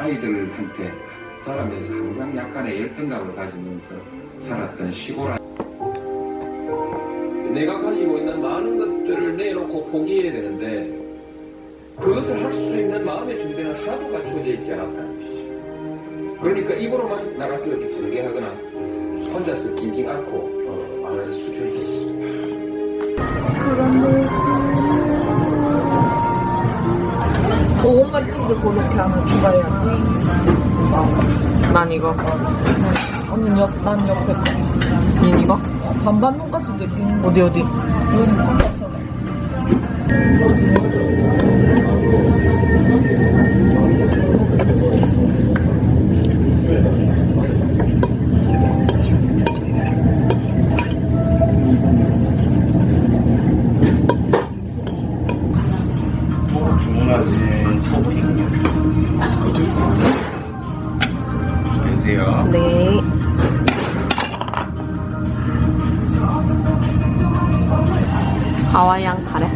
아이들한테 자라면서 항상 약간의 열등감을 가지면서 살았던 시골 아이 내가 가지고 있는 많은 것들을 내놓고 포기해야 되는데 그것을 할 수 있는 마음의 준비는 하나도 갖춰져 있지 않았다는 것이죠. 그러니까 입으로만 나갈 수 이렇게 부르게 하거나 혼자서 낑낑 앓고 어, 말하는 수준이었습니다. 고구마 치즈 그렇게 하나 추가해야지. 난 이거. 언니 옆, 난 옆에 거. 닌 이거? 반반 돈가스도 있는 거. 어디 어디? 여기 돈가스처럼. 하와이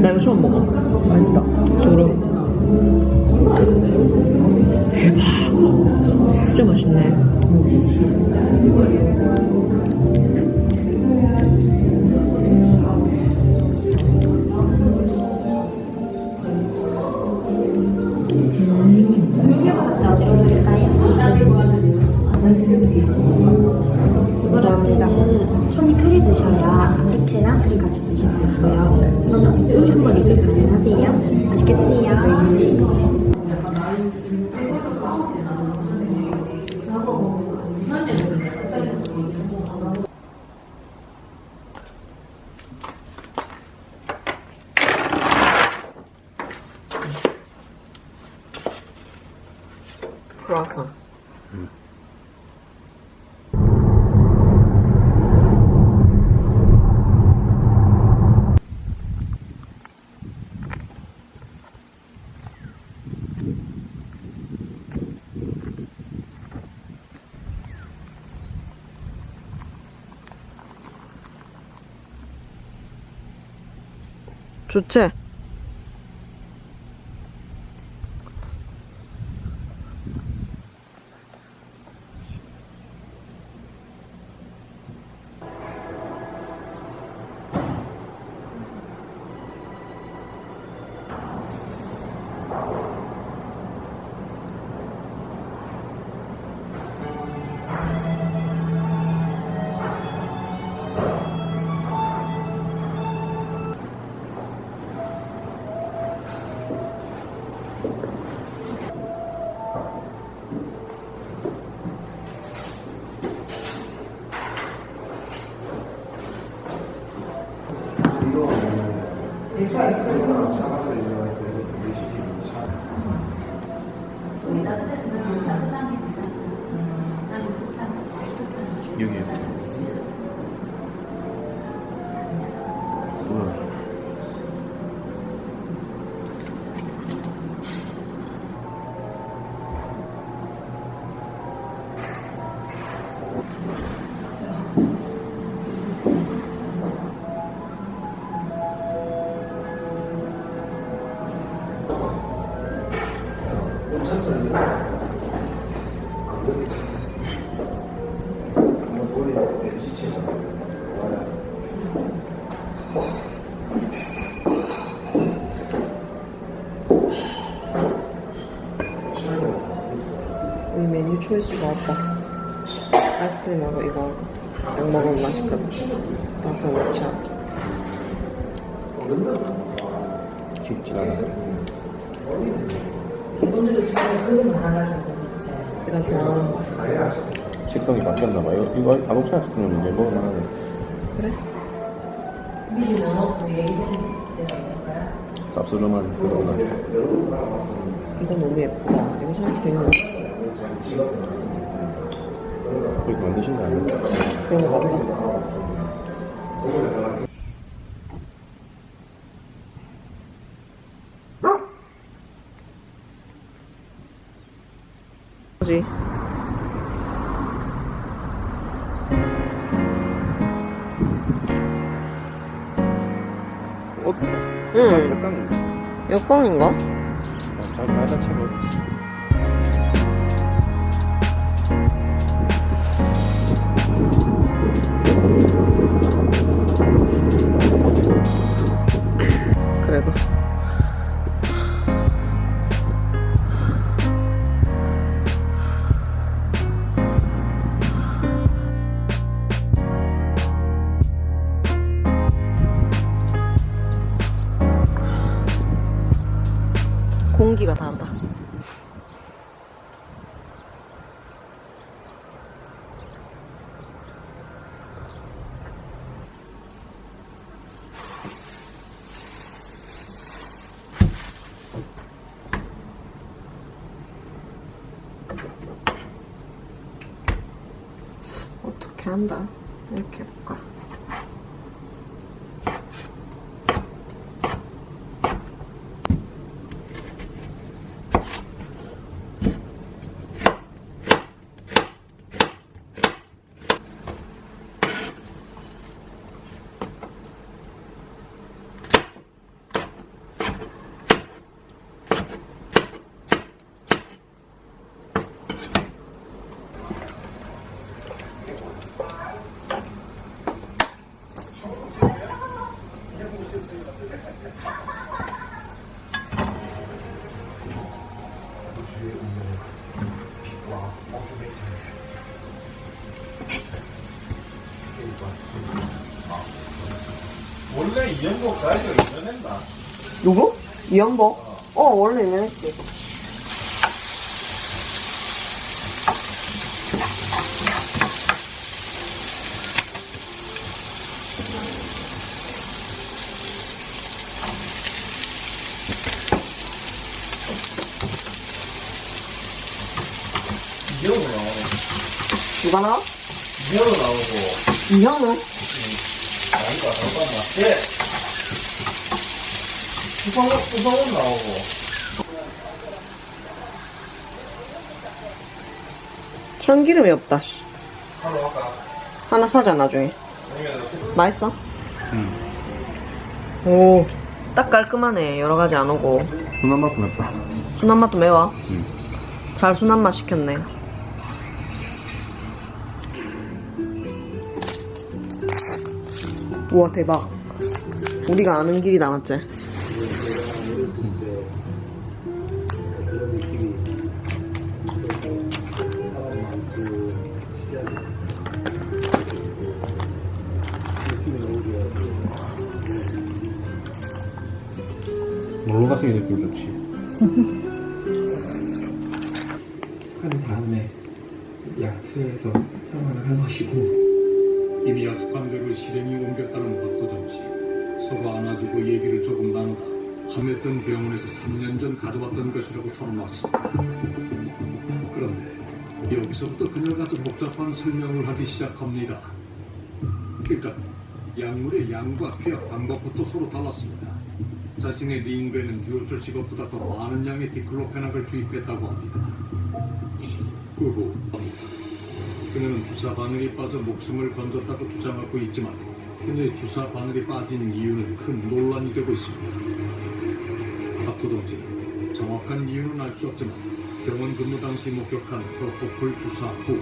나 이거 처음 먹어. 맛있다. 소름. 대박. 진짜 맛있네. 감사합니다. 처음에 크게 드셔야 야채랑 그리고 같이 드실 수 있고요. 크로아상. 좋지? 메뉴 초이스가 없다. 아이스크림하고 이거 약 먹으면 맛있거든. 녹차. 김치 하나 네. 내가 좋아하는 식성이 바뀌었나 봐요. 이거 아무튼 같은 이제 먹을만 하네. 그래? 쌉스름한 그런 거. 이거 너무 예쁘다. 이거 있는 거. 거기서 만드신 거 아니에요? 그런 거 봐봐. 뭐지? 옷? 응, 약간 역광인가? 잘 받아채고. 그래도. 공기가 다르다. 어떻게 한다? 이렇게 해볼까? 원래 이연복 가이드가 유명했나? 누구? 이연복? 어, 원래 유명했지. 이현우 나오고 누가 나와? 이현우 나오고 이현우? 아닌가 잠깐만 예 우성원 우성원 나오고 참기름이 없다, 씨. 하러 갈까? 하나 사자, 나중에. 아니면 맛있어? 응. 오, 딱 깔끔하네. 여러 가지 안 오고. 순한 맛도 맵다. 순한 맛도 매워. 응. 잘 순한 맛 시켰네. 우와, 대박. 우리가 아는 길이 남았지? 놀러 갔으니 느낌 좋지. 한 다음에 약수에서 생활을 해마시고 이미 약속한 대로 실행이 옮겼다는 박도정 씨. 서로 안아주고 얘기를 조금 나누다 함했던 병원에서 3년 전 가져왔던 것이라고 털어놨습니다. 그런데 여기서부터 그녀가 좀 복잡한 설명을 하기 시작합니다. 일단 약물의 양과 투약 방법부터 서로 달랐습니다. 자신의 링거에는 듀오철 시럽보다 더 많은 양의 디클로페낙을 주입했다고 합니다. 그 후 그녀는 주사 바늘이 빠져 목숨을 건졌다고 주장하고 있지만 그녀의 주사 바늘이 빠진 이유는 큰 논란이 되고 있습니다. 박도동 씨는 정확한 이유는 알 수 없지만 병원 근무 당시 목격한 프로포폴 주사 후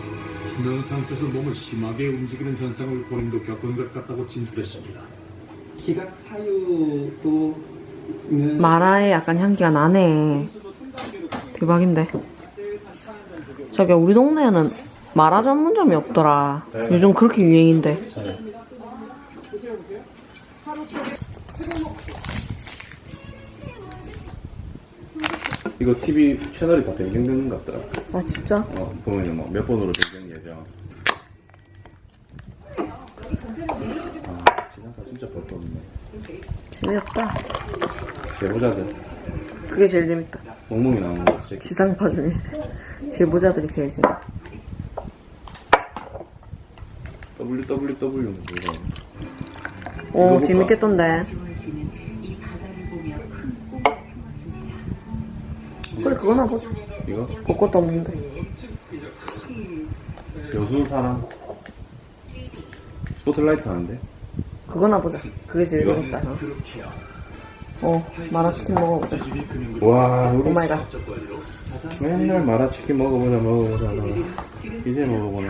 수면 상태에서 몸을 심하게 움직이는 현상을 본인도 겪은 것 같다고 진술했습니다. 기각 사유도 마라에 약간 향기가 나네. 대박인데. 저기 우리 동네에는 마라 전문점이 없더라. 요즘 그렇게 유행인데. 이거 TV 채널이 다 변경되는 것 같더라. 아, 진짜? 어, 보면은 뭐몇 번으로 변경 예정. 아, 지난달 진짜 볼거 없네. 재미없다. 제보자들. 그게 제일 재밌다. 멍멍이 나오는 거 진짜. 지상파 중에. 제보자들이 제일 재밌다. WWW 이거. 오, 볼까? 재밌겠던데. 그래, 그거나 보자. 이거? 볼 것도 없는데. 여수 사람. 스포트라이트 하는데? 그거나 보자. 그게 제일? 재밌다. 어, 어 마라치킨 먹어보자. 와, 우리 오마이갓. 맨날 마라치킨 먹어보자, 먹어보자. 하다가 이제 먹어보네.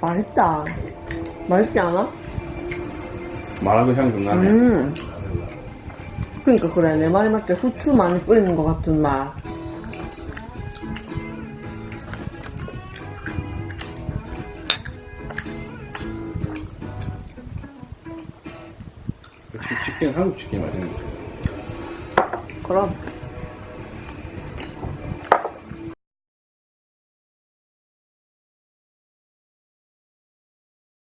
맛있다. 맛있지 않아? 마라도 향 좀 나네. 음. 그러니까 그래. 내 말이 맞게 후추 많이 뿌리는 것 같은 맛. 치킨, 한국 치킨 맛있는 거. 그럼